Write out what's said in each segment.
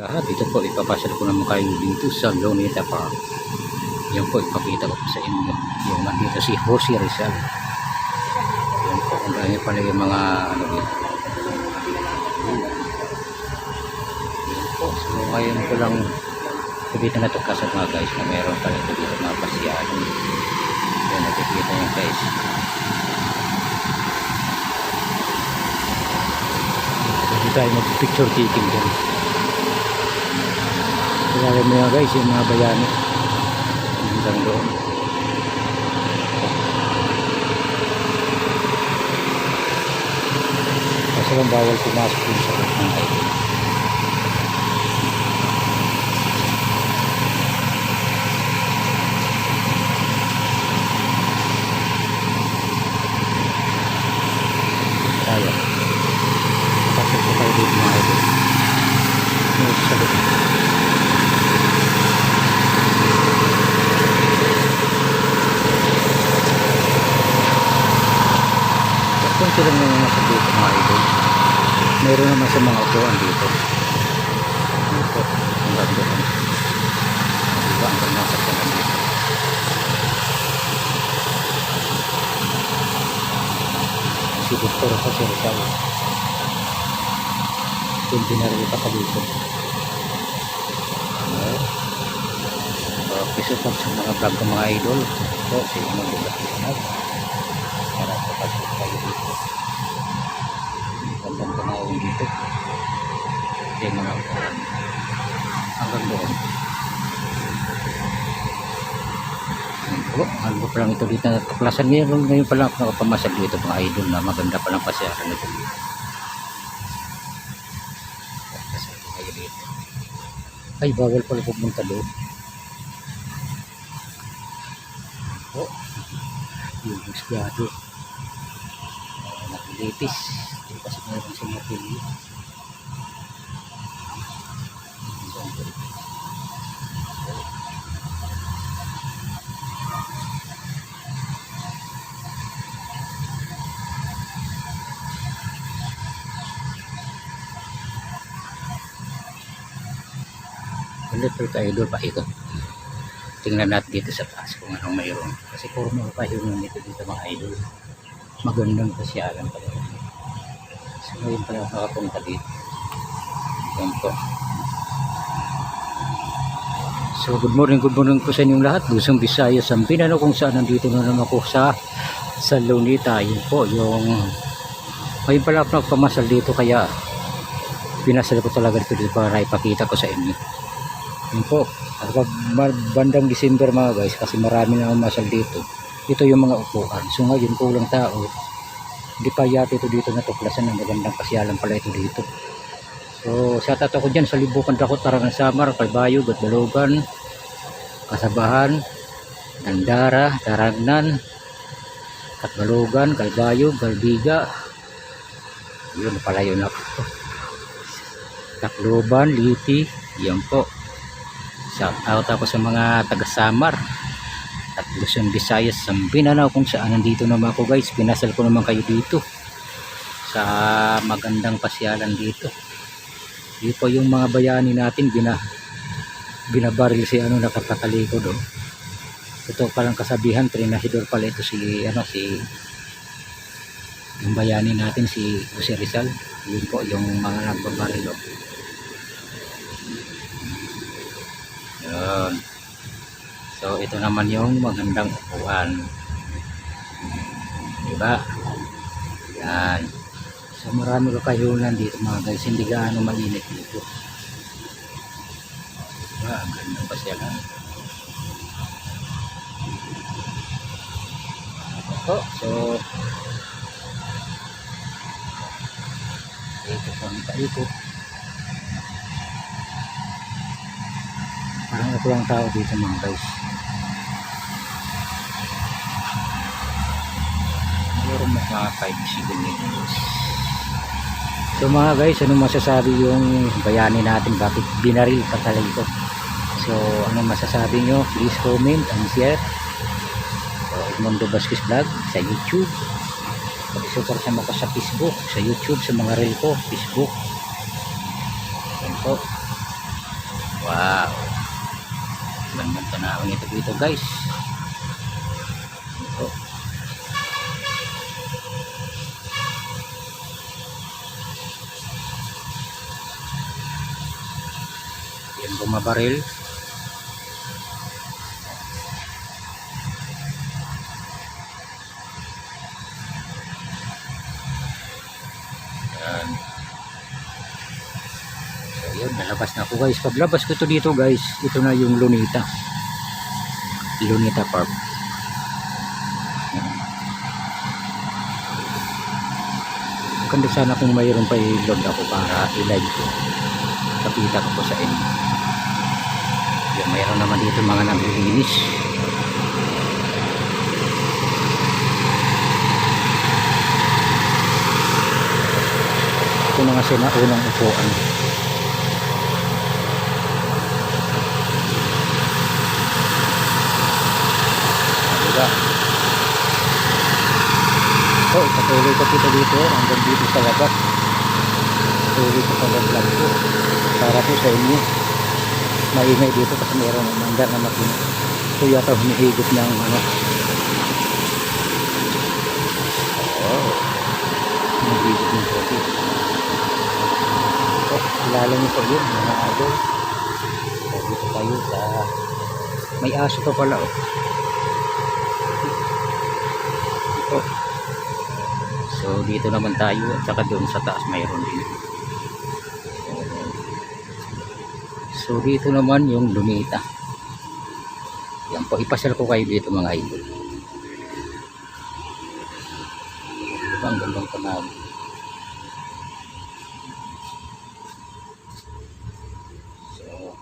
Lahat ito po ipapasal ko naman kayo dito sa Luneta Park. Yan po ipakita ko sa inyo. Yung nandito si Jose Rizal. Yan po ang dami pala yung mga ano dito. Yan po. So ngayon ko lang dito na tuklasan mga guys na meron pala ito dito mga pasyalan. Yan nakikita nyo guys. Pwede tayo mag-picture taking dyan. Kilala mo yan guys, yung mga bayani. Hanggang doon. Kasi lang bawal pumasok dun sa loob ng highway. Tayo. Pasok ko tayo dito mga idol. Ano sa loob? Lang yung nasa dito mga idol. Meron naman sa mga upuan dito. Dito. Ang ganda. Diba? Ang ganda sa kanan dito. Si Dr. Jose Rizal. Yung pinarita ka dito. Ayan. Okay, so pag sa mga vlog ng mga idol, so, sige mo dito sa tayo dito. Gandang tanawin dito. Yan mga upuan. Hanggang doon. Oh, ano pa lang ito dito na tuklasan ngayon, ngayon pa lang nakapamasag dito mga idol na maganda pa lang pasyaran ito. Ay, bawal pala pumunta doon. Oh, yung husgado. Hindi kasi meron sa napili. Ulit ulit tayo doon paikot. Tingnan natin dito sa taas kung anong mayroon. Kasi puro mga pahiungan nito dito mga idol. Magandang pasyalan pala. Ngayon pala ako nakapunta dito. Yan po. So good morning, good morning po sa inyong lahat. Luzon, Visayas, Sampin. Ano kung saan nandito na naman ako sa sa Lunita. Yun po, yung ngayon pala ako nagpamasal dito kaya pinasal ko talaga dito, dito para ipakita ko sa inyo. Yun po. At bandang December mga guys, kasi marami na masal dito. Ito yung mga upuan. So ngayon kulang tao. Hindi pa yata ito dito natuklasan ng magandang pasyalan pala ito dito. So sa tato ko dyan sa Libukan Dakot, Tarangan Samar, Kalbayog at Balogan, Kasabahan, Dandara, Taragnan, Katbalogan, Kalbayog, Galbiga. Yun pala yun ako. Tacloban, Lipi, yan po. Shout out ako sa mga taga Samar at Luzon, Visayas, Mindanao kung saan nandito naman ako guys. Pinasal ko naman kayo dito sa magandang pasyalan dito. Dito po yung mga bayani natin bina binabaril si ano nakakatalikod oh. Ito palang kasabihan, trinahidor pala ito si ano si yung bayani natin si Jose Rizal. Yun po yung mga nagbabaril oh. Yun. So, ito naman yung magandang upuan. Diba? Yan. So, marami ka kayunan dito mga guys. Hindi gaano mainit dito. Diba? Ang ganda pa siya lang. Ito. So, ikot kami paikot. Parang ito lang tao dito mga guys. Mga 5 minutes. So mga guys, ano masasabi yung bayani natin bakit binaril pa talaga ito? So ano masasabi nyo? Please comment and share. So Edmondo Vasquez Vlog sa YouTube. Pag-support sama ko sa Facebook, sa YouTube, sa mga reel ko, Facebook. Yan po. Wow. Gandang tanawin ito dito guys. Ito. Bumabaril. Yan. So yun, nalabas na ako guys. Paglabas ko to dito guys, ito na yung Lunita. Lunita Park. Yan. Maganda sana kung mayroon pa i-load ako para i-live ko. Kapita ko po sa inyo. Yan, mayroon naman dito mga naglilinis. Ito na kasi na unang upuan. Diba? So, patuloy ko dito dito hanggang dito sa labas. Patuloy ko sa vlog ko. Para po sa inyo. Maingay dito kasi meron ng mangga na makina. Ito yata humihigit ng ano. Oh. Humihigit ng kopi. Oh, kilala niyo po yun, mga idol. So, dito tayo sa... May aso pa pala, oh. Ito. So, dito naman tayo at saka doon sa taas mayroon din. So, dito naman yung Lunita. Yan po, ipasal ko kayo dito mga idol. Diba, ang gandang panahon. So,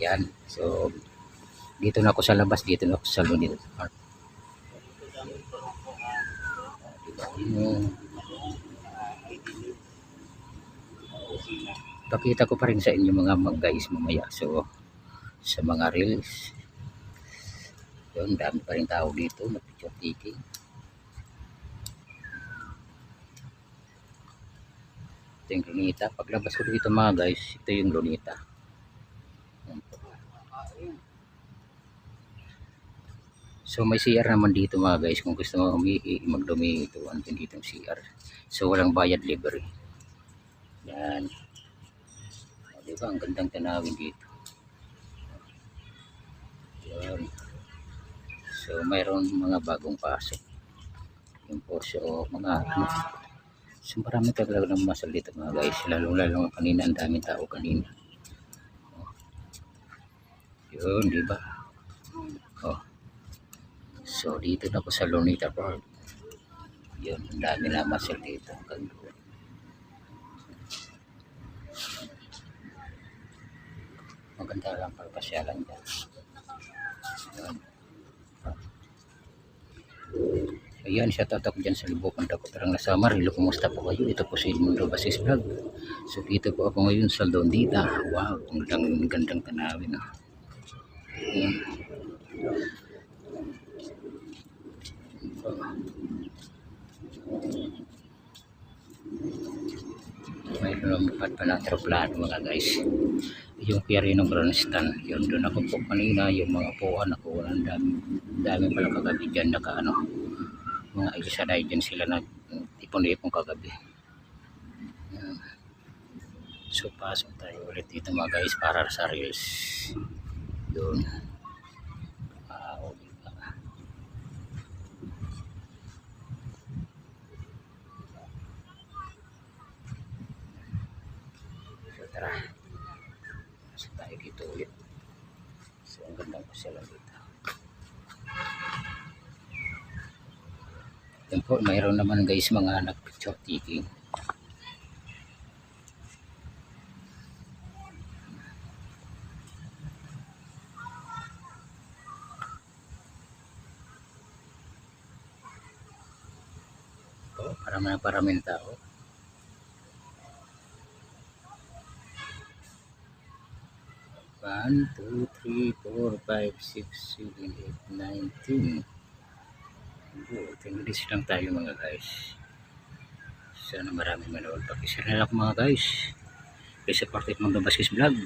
yan. So, dito na ako sa labas, dito na ako sa Lunita. Diba, yung pakita ko pa rin sa inyo mga mag guys mamaya. So sa mga reels. Yun dami pa rin tao dito na picture taking. Ito yung lunita. Paglabas ko dito mga guys ito yung lunita. So may CR naman dito mga guys. Kung gusto mo umihi magdumi ito andun dito yung CR so walang bayad libre. Yan diba ang gandang tanawin dito. Yan so mayroon mga bagong pasok yung po so mga ano. So marami talaga ng masal dito mga guys. Lalo lalo kanina ang daming tao kanina. Yun diba oh. So dito na po sa Lunita Park. Yun ang dami na masal dito. Ang ganda maganda lang para pasyalan dyan. Ayan. Ayan, shout out ako dyan sa Libukan Dakotarang Nasamar. Hello, kumusta po kayo? Ito po si Mundo Basis Vlog. So, dito po ako ngayon sa Londita. Wow, ang gandang, gandang tanawin. Ah. Ayan. May lumipat pa ng aeroplano mga guys yung Pierino Grandstand yun doon ako po kanina yung mga puan ako ang dami, dami pala kagabi dyan naka ano mga Elisaday dyan sila nag ipon-ipon kagabi. So pasok tayo ulit dito mga guys para sa reels. Tayo dito ulit. So, ang gandang pasyalan dito. Yan po, mayroon naman guys mga nag-picture taking. Oh, parami na paraming tao. One, two, three, four, five, six, seven, eight, nine, ten. Oh, English lang tayo mga guys. Sana marami manood. Pakishare lang mga guys. Kaysa parte ng Baskis Vlog.